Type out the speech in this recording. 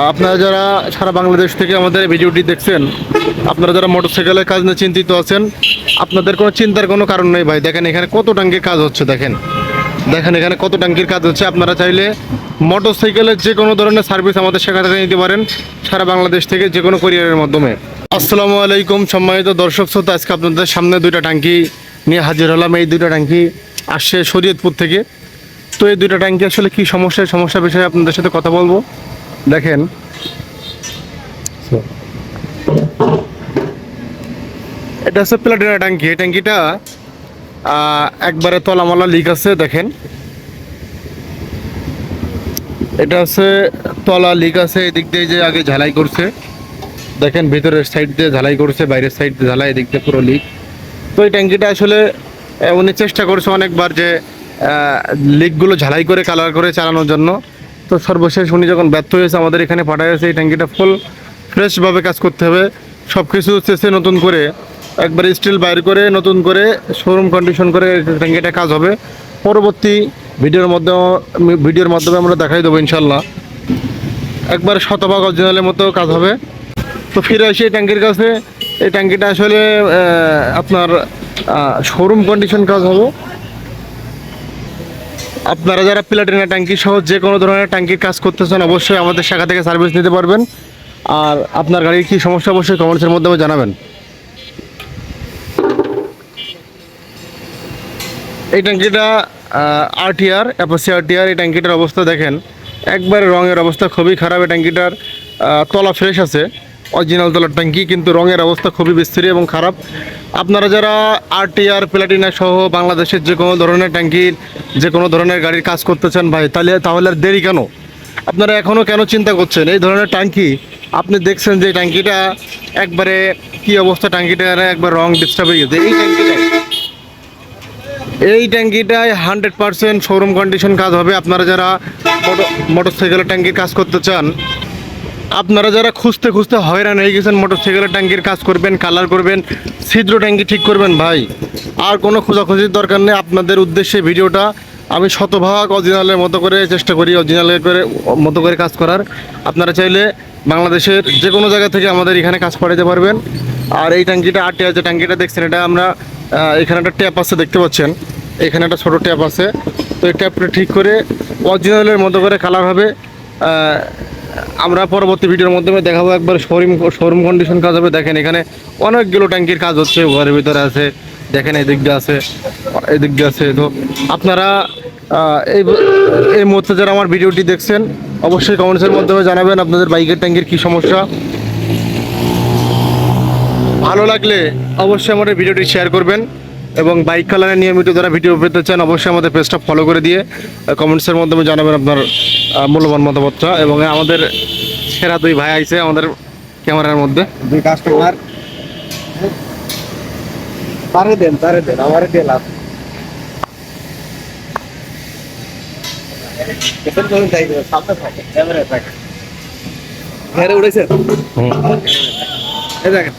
আপনারা যারা সারা বাংলাদেশ থেকে আমাদের ভিডিওটি দেখছেন, আপনারা যারা মোটরসাইকেলের কাজ নিয়ে চিন্তিত আছেন, আপনাদের কোনো চিন্তার কোনো কারণ নেই ভাই। দেখেন এখানে কত টাঙ্কির কাজ হচ্ছে, দেখেন। দেখেন এখানে কত টাঙ্কির কাজ হচ্ছে। আপনারা চাইলে মোটরসাইকেলের যে কোনো ধরনের সার্ভিস আমাদের সেখান থেকে নিতে পারেন সারা বাংলাদেশ থেকে যে কোনো কোরিয়ারের মাধ্যমে। আসসালামু আলাইকুম, সম্মানিত দর্শক শ্রোতা, আজকে আপনাদের সামনে দুইটা ট্যাঙ্কি নিয়ে হাজির হলাম। এই দুইটা ট্যাঙ্কি আসছে শরীয়তপুর থেকে। তো এই দুইটা ট্যাঙ্কি আসলে কি সমস্যা? সমস্যা বিষয়ে আপনাদের সাথে কথা বলব। দেখেন। এটা হচ্ছে প্লাটিনা ট্যাঙ্কি। এই ট্যাঙ্কিটা একবারে তলামলা লিক আছে, দেখেন। এটা হচ্ছে তলা লিক আছে, এদিক দিয়ে যে আগে ঝালাই করছে। দেখেন, ভিতরের সাইড দিয়ে ঝালাই করছে, বাইরের সাইড দিয়ে ঝালাই, এদিক দিয়ে পুরো লিক তো এই ট্যাঙ্কিটা আসলে উনি চেষ্টা করছে অনেকবার যে লিকগুলো ঝালাই করে কালার করে চালানোর জন্য। তো সর্বশেষ উনি যখন ব্যর্থ হয়েছে, আমাদের এখানে পাঠাইছে এই ট্যাঙ্কিটা ফুল ফ্রেশভাবে কাজ করতে হবে। সব কিছু চেষে নতুন করে একবার স্টিল বাইর করে, নতুন করে শোরুম কন্ডিশন করে ট্যাঙ্কিটা কাজ হবে। পরবর্তী ভিডিওর মধ্যে, ভিডিওর মাধ্যমে আমরা দেখাই দেবো ইনশাল্লাহ একবার শতভাগ অরিজিনালের মতো কাজ হবে। তো ফিরে আসি এই ট্যাঙ্কির কাছে। এই ট্যাঙ্কিটা আসলে আপনার শোরুম কন্ডিশন কাজ হবে। আপনারা যারা প্লাটিনা ট্যাঙ্কি সহ যে কোনো ধরনের ট্যাঙ্কির কাজ করতেছেন, অবশ্যই আমাদের শাখা থেকে সার্ভিস নিতে পারবেন। আর আপনার গাড়ির কী সমস্যা, অবশ্যই কমেন্টসের মাধ্যমে জানাবেন। এই ট্যাঙ্কিটা আরটিআর অ্যাপাসি আরটিআর এই ট্যাঙ্কিটার অবস্থা দেখেন। একবারে রঙের অবস্থা খুবই খারাপ। এই ট্যাঙ্কিটার তলা ফ্রেশ আছে। অরিজিনাল তলার ট্যাঙ্কি, কিন্তু রঙের অবস্থা খুবই বিস্তৃত এবং খারাপ। আপনারা যারা আরটিআর প্লাটিনা সহ বাংলাদেশের যে কোনো ধরনের ট্যাঙ্কির যে কোনো ধরনের গাড়ির কাজ করতে চান ভাই, তাহলে তাহলে আর দেরি কেন? আপনারা এখনও কেন চিন্তা করছেন? এই ধরনের ট্যাঙ্কি, আপনি দেখছেন যে ট্যাঙ্কিটা একবারে কি অবস্থা ট্যাঙ্কিটা একবার রং ডিস্টার্ব হয়ে গেছে। এই ট্যাঙ্কিটা এই ট্যাঙ্কিটায় হান্ড্রেড পার্সেন্ট শোরুম কন্ডিশন কাজ হবে। আপনারা যারা মোটর সাইকেলের ট্যাঙ্কির কাজ করতে চান আপনারা যারা খুঁজতে খুঁজতে হয়রান হয়ে গেছেন মোটর সাইকেলের ট্যাঙ্কির কাজ করবেন, কালার করবেন, ছিদ্র ট্যাঙ্কি ঠিক করবেন, ভাই, আর কোনো খোঁজাখুঁজির দরকার নেই। আপনাদের উদ্দেশ্যে ভিডিওটা আমি শতভাগ অরিজিনালের মতো করে চেষ্টা করি, অরিজিনালের করে, মতো করে কাজ করার। আপনারা চাইলে বাংলাদেশের যে কোনো জায়গা থেকে আমাদের এখানে কাজ পাঠাতে পারবেন। আর এই ট্যাঙ্কিটা আটটি আছে, ট্যাঙ্কিটা দেখছেন, এটা আমরা এখানে একটা ট্যাপ আছে, দেখতে পাচ্ছেন? এখানে একটা ছোটো ট্যাপ আছে। তো এই ট্যাপটা ঠিক করে অরিজিনালের মতো করে কালার হবে। আমরা পরবর্তী ভিডিওর মাধ্যমে দেখাবো একবার শোরুম শোরুম কন্ডিশন কাজ হবে। দেখেন এখানে অনেকগুলো ট্যাঙ্কির কাজ হচ্ছে, ঘরের ভিতরে আছে, দেখেন এদিক দিয়ে আছে, এদিক দিয়ে আছে। তো আপনারা এই এই মুহূর্তে যারা আমার ভিডিওটি দেখছেন, অবশ্যই কমেন্টসের মাধ্যমে জানাবেন আপনাদের বাইকের ট্যাঙ্কির কী সমস্যা। ভালো লাগলে অবশ্যই আমাদের ভিডিওটি শেয়ার করবেন। এবং বাইক কালারে নিয়মিত যারা ভিডিও পেতে চান অবশ্যই আমাদের পেজটা ফলো করে দিয়ে কমেন্টসের মাধ্যমে জানাবেন আপনার মূল্যবান মতামতটা। এবং আমাদের সেরা দুই ভাই আইছে আমাদের ক্যামেরার মধ্যে। দুই কাস্টমার তারে দেন তারে দেন আমারে দিয়ে লাভ। ক্যামেরা থাকে এই দেখেন